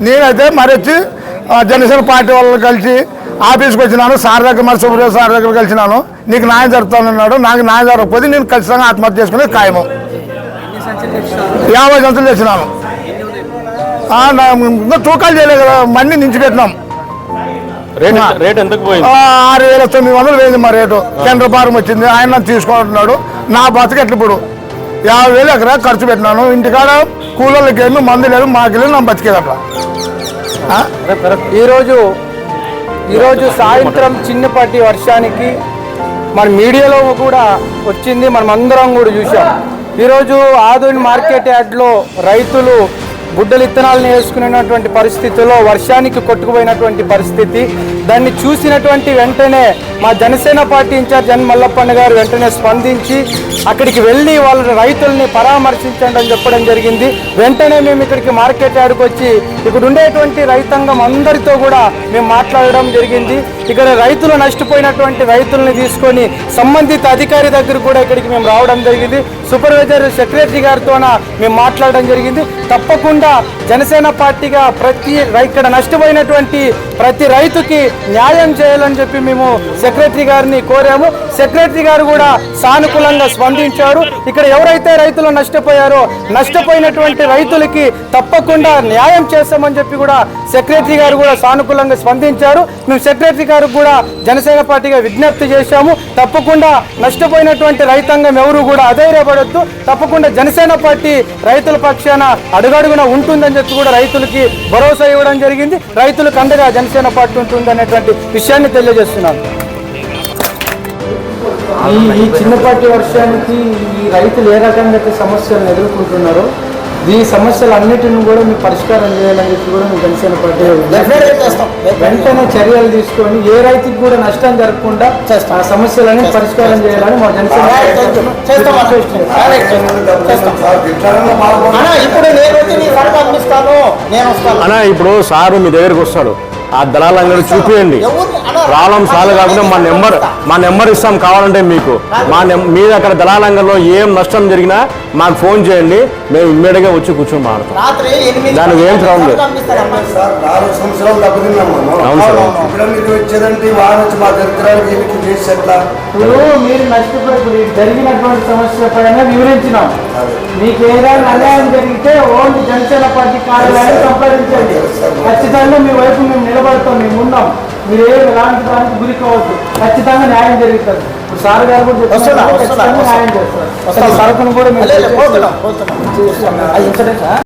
నేనైతే మరి వచ్చి జనసేన పార్టీ వాళ్ళు కలిసి ఆఫీస్కి వచ్చినాను సార్ దగ్గర మరి సుబ్రహ్మ సార్ దగ్గర కలిసినాను. నీకు న్యాయం జరుగుతానన్నాడు నాకు న్యాయం జరగకపోతే నేను ఖచ్చితంగా ఆత్మహత్య చేసుకునేది ఖాయము. యాభై సంవత్సరాలు చేసినాను ఆ, నా- ఇంకా తూకాలు చేయలేదు కదా మన్ని నించి పెట్టినాం. రేట్ ఎంత- రేట్ ఎంతకు పోయింది? ఆ, ఆరు వేల తొమ్మిది వందలు వేయింది మా రేటు. కేంద్ర భారం వచ్చింది ఆయన తీసుకుంటున్నాడు. నా బతికెట్లు ఇప్పుడు? యాభై వేలు ఎకరా ఖర్చు పెట్టినాను. ఇంటికాడ కూలర్లకి ఏమి మందు లేదు మాకు లేదు నా బతికేది ఈరోజు ఈరోజు సాయంత్రం చిన్నపాటి వర్షానికి మన మీడియాలో కూడా వచ్చింది మనం అందరం కూడా చూసాం ఈరోజు ఆధునిక మార్కెట్ యార్డ్లో రైతులు గుడ్డలు ఇత్తనాలను వేసుకునేటువంటి పరిస్థితిలో వర్షానికి కొట్టుకుపోయినటువంటి పరిస్థితి. దాన్ని చూసినటువంటి వెంటనే మా జనసేన పార్టీ ఇన్ఛార్జ్ జన్ మల్లప్పన్న గారు వెంటనే స్పందించి అక్కడికి వెళ్ళి వాళ్ళ రైతుల్ని పరామర్శించండి అని చెప్పడం జరిగింది. వెంటనే మేము ఇక్కడికి మార్కెట్ యార్డ్కి వచ్చి ఇక్కడ ఉండేటువంటి రైతాంగం అందరితో కూడా మేము మాట్లాడడం జరిగింది. ఇక్కడ రైతులు నష్టపోయినటువంటి రైతుల్ని తీసుకొని సంబంధిత అధికారి దగ్గర కూడా ఇక్కడికి మేము రావడం జరిగింది. సూపర్వైజర్ సెక్రటరీ గారితోన మేము మాట్లాడడం జరిగింది. తప్పకుండా జనసేన పార్టీగా ప్రతి ఇక్కడ నష్టపోయినటువంటి ప్రతి రైతుకి న్యాయం చేయాలని చెప్పి మేము సెక్రటరీ గారిని కోరాము. సెక్రటరీ గారు కూడా సానుకూలంగా స్పందించారు. ఇక్కడ ఎవరైతే రైతులు నష్టపోయారో నష్టపోయినటువంటి రైతులకి తప్పకుండా న్యాయం చేస్తామని చెప్పి కూడా సెక్రటరీ గారు కూడా సానుకూలంగా స్పందించారు. మేము సెక్రటరీ గారు కూడా జనసేన పార్టీగా విజ్ఞప్తి చేశాము. తప్పకుండా నష్టపోయినటువంటి రైతాంగం ఎవరు కూడా అధైర్యపడొద్దు. తప్పకుండా జనసేన పార్టీ రైతుల పక్షాన అడుగడుగున ఉంటుందని చెప్పి కూడా రైతులకి భరోసా ఇవ్వడం జరిగింది. రైతులకు అండగా జనసేన పార్టీ ఉంటుంది అనేటువంటి విషయాన్ని తెలియజేస్తున్నాను. ఈ చిన్నపాటి వర్షానికి ఈ రైతులు ఏ రకంగా అయితే సమస్యలను ఎదుర్కొంటున్నారో ఈ సమస్యలన్నిటిని కూడా మీకు పరిష్కారం చేయాలని చెప్పి కూడా మీ జనసేన పార్టీ వెంటనే చర్యలు తీసుకొని ఏ రైతుకి కూడా నష్టం జరగకుండా ఆ సమస్యలని పరిష్కారం చేయాలని మా జనసేన పార్టీ నేను వస్తాను. అన్నా ఇప్పుడు సారు మీ దగ్గరికి వస్తాడు. ఆ దళాలందరూ చూపియండి. ఎవరు అన్నా, ప్రాబ్లం సాల్వ్ కాకుండా మా నెంబర్ మా నెంబర్ ఇస్తాం కావాలంటే మీకు. మా నెం మీద అక్కడ దళాలంగంలో ఏం నష్టం జరిగినా మాకు ఫోన్ చేయండి. మేము ఇమ్మీడియట్గా వచ్చి కూర్చొని మాడతాం ఎనిమిది దానికి ఏం ప్రాబ్లం లేదు. అవును సార్. మీరు జరిగినటువంటి సమస్య పైన వివరించినాం. మీకు ఏదైనా అన్యాయం జరిగితే ఓన్లీ జనసేన పార్టీ కార్యాలయాన్ని సంప్రదించండి. ఖచ్చితంగా మీ వైపు మేము నిలబడతాం మేము ఉన్నాం. మీరు ఏ ఎలాంటి దానికి గురి కావద్దు. ఖచ్చితంగా న్యాయం జరుగుతుంది. ఇప్పుడు సార్ గారు కూడా చెప్తున్నారు, ఖచ్చితంగా న్యాయం. చేస్తారు. సరుకును కూడా